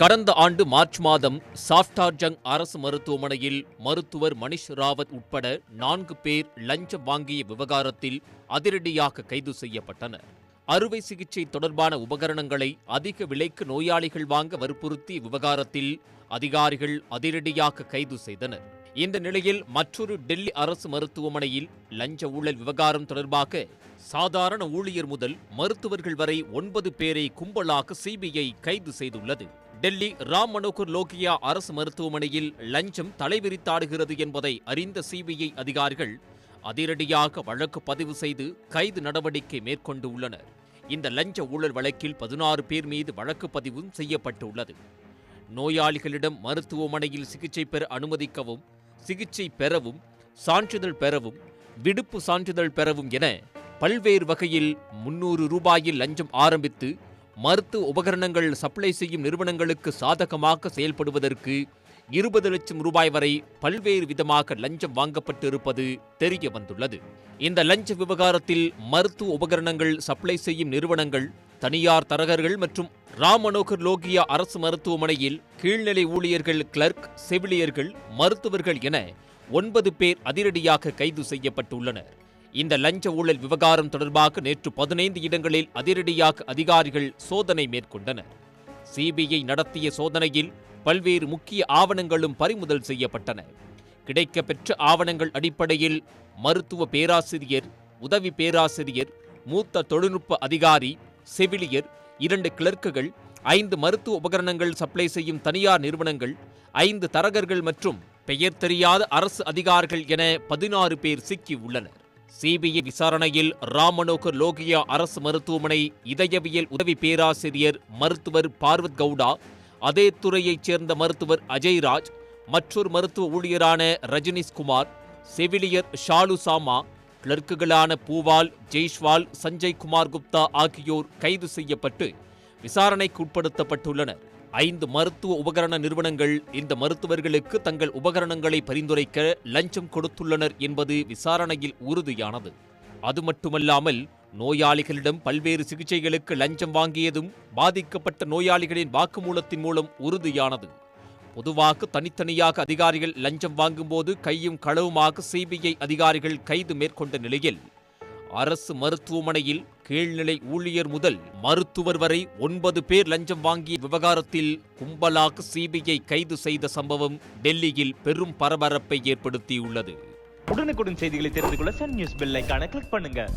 கடந்த ஆண்டு மார்ச் மாதம் சாஃப்டார்ஜங் அரசு மருத்துவமனையில் மருத்துவர் மணிஷ் ராவத் உட்பட நான்கு பேர் லஞ்சம் வாங்கிய விவகாரத்தில் அதிரடியாக கைது செய்யப்பட்டனர். அறுவை சிகிச்சை தொடர்பான உபகரணங்களை அதிக விலைக்கு நோயாளிகள் வாங்க வற்புறுத்திய விவகாரத்தில் அதிகாரிகள் அதிரடியாக கைது செய்தனர். இந்த நிலையில் மற்றொரு டெல்லி அரசு மருத்துவமனையில் லஞ்ச ஊழல் விவகாரம் தொடர்பாக சாதாரண ஊழியர் முதல் மருத்துவர்கள் வரை ஒன்பது பேரை கும்பலாக சிபிஐ கைது செய்துள்ளது. டெல்லி ராம் மனோகர் லோகியா அரசு மருத்துவமனையில் லஞ்சம் தலைவிரித்தாடுகிறது என்பதை அறிந்த சிபிஐ அதிகாரிகள் அதிரடியாக வழக்கு பதிவு செய்து கைது நடவடிக்கை மேற்கொண்டு உள்ளனர். இந்த லஞ்ச ஊழல் வழக்கில் பதினாறு பேர் மீது வழக்கு பதிவும் செய்யப்பட்டுள்ளது. நோயாளிகளிடம் மருத்துவமனையில் சிகிச்சை பெற அனுமதிக்கவும் சிகிச்சை பெறவும் சான்றிதழ் பெறவும் விடுப்பு சான்றிதழ் பெறவும் என பல்வேறு வகையில் முன்னூறு ரூபாயில் லஞ்சம் ஆரம்பித்து மருத்துவ உபகரணங்கள் சப்ளை செய்யும் நிறுவனங்களுக்கு சாதகமாக செயல்படுவதற்கு இருபது லட்சம் ரூபாய் வரை பல்வேறு விதமாக லஞ்சம் வாங்கப்பட்டு இருப்பது தெரிய வந்துள்ளது இந்த லஞ்ச விவகாரத்தில் மருத்துவ உபகரணங்கள் சப்ளை செய்யும் நிறுவனங்கள் தனியார் தரகர்கள் மற்றும் ராம் மனோகர் லோகியா அரசு மருத்துவமனையில் கீழ்நிலை ஊழியர்கள் கிளர்க் செவிலியர்கள் மருத்துவர்கள் என ஒன்பது பேர் அதிரடியாக கைது செய்யப்பட்டுள்ளனர். இந்த லஞ்ச ஊழல் விவகாரம் தொடர்பாக நேற்று பதினைந்து இடங்களில் அதிரடியாக அதிகாரிகள் சோதனை மேற்கொண்டனர். சிபிஐ நடத்திய சோதனையில் பல்வேறு முக்கிய ஆவணங்களும் பறிமுதல் செய்யப்பட்டன. கிடைக்கப்பெற்ற ஆவணங்கள் அடிப்படையில் மருத்துவ பேராசிரியர் உதவி பேராசிரியர் மூத்த தொழில்நுட்ப அதிகாரி செவிலியர் இரண்டு கிளர்க்குகள் ஐந்து மருத்துவ உபகரணங்கள் சப்ளை செய்யும் தனியார் நிறுவனங்கள் ஐந்து தரகர்கள் மற்றும் பெயர் தெரியாத அரசு அதிகாரிகள் என பதினாறு பேர் சிக்கி உள்ளனர் சிபிஐ விசாரணையில் ராமனோகர் லோகியா அரசு மருத்துவமனை இதயவியல் உதவி பேராசிரியர் மருத்துவர் பார்வத் கவுடா அதே துறையைச் சேர்ந்த மருத்துவர் அஜய்ராஜ் மற்றொரு மருத்துவ ஊழியரான ரஜினிஷ் குமார் செவிலியர் ஷாலு சாமா கிளர்க்குகளான பூவால் ஜெய்ஷ்வால் சஞ்சய் குமார் குப்தா ஆகியோர் கைது செய்யப்பட்டு விசாரணைக்கு உட்படுத்தப்பட்டுள்ளனர். ஐந்து மருத்துவ உபகரண நிறுவனங்கள் இந்த மருத்துவர்களுக்கு தங்கள் உபகரணங்களை பரிந்துரைக்க லஞ்சம் கொடுத்துள்ளனர் என்பது விசாரணையில் உறுதியானது. அது மட்டுமல்லாமல் நோயாளிகளிடம் பல்வேறு சிகிச்சைகளுக்கு லஞ்சம் வாங்கியதும் பாதிக்கப்பட்ட நோயாளிகளின் வாக்குமூலத்தின் மூலம் உறுதியானது. பொதுவாக தனித்தனியாக அதிகாரிகள் லஞ்சம் வாங்கும்போது கையும் களவுமாக சிபிஐ அதிகாரிகள் கைது மேற்கொண்ட நிலையில் அரசு மருத்துவமனையில் கீழ்நிலை ஊழியர் முதல் மருத்துவர் வரை ஒன்பது பேர் லஞ்சம் வாங்கிய விவகாரத்தில் கும்பலாக சிபிஐ கைது செய்த சம்பவம் டெல்லியில் பெரும் பரபரப்பை ஏற்படுத்தியுள்ளது. உடனுக்குடன் செய்திகளை தெரிந்து கொள்ள சன் நியூஸ் பெல் கிளிக் பண்ணுங்க.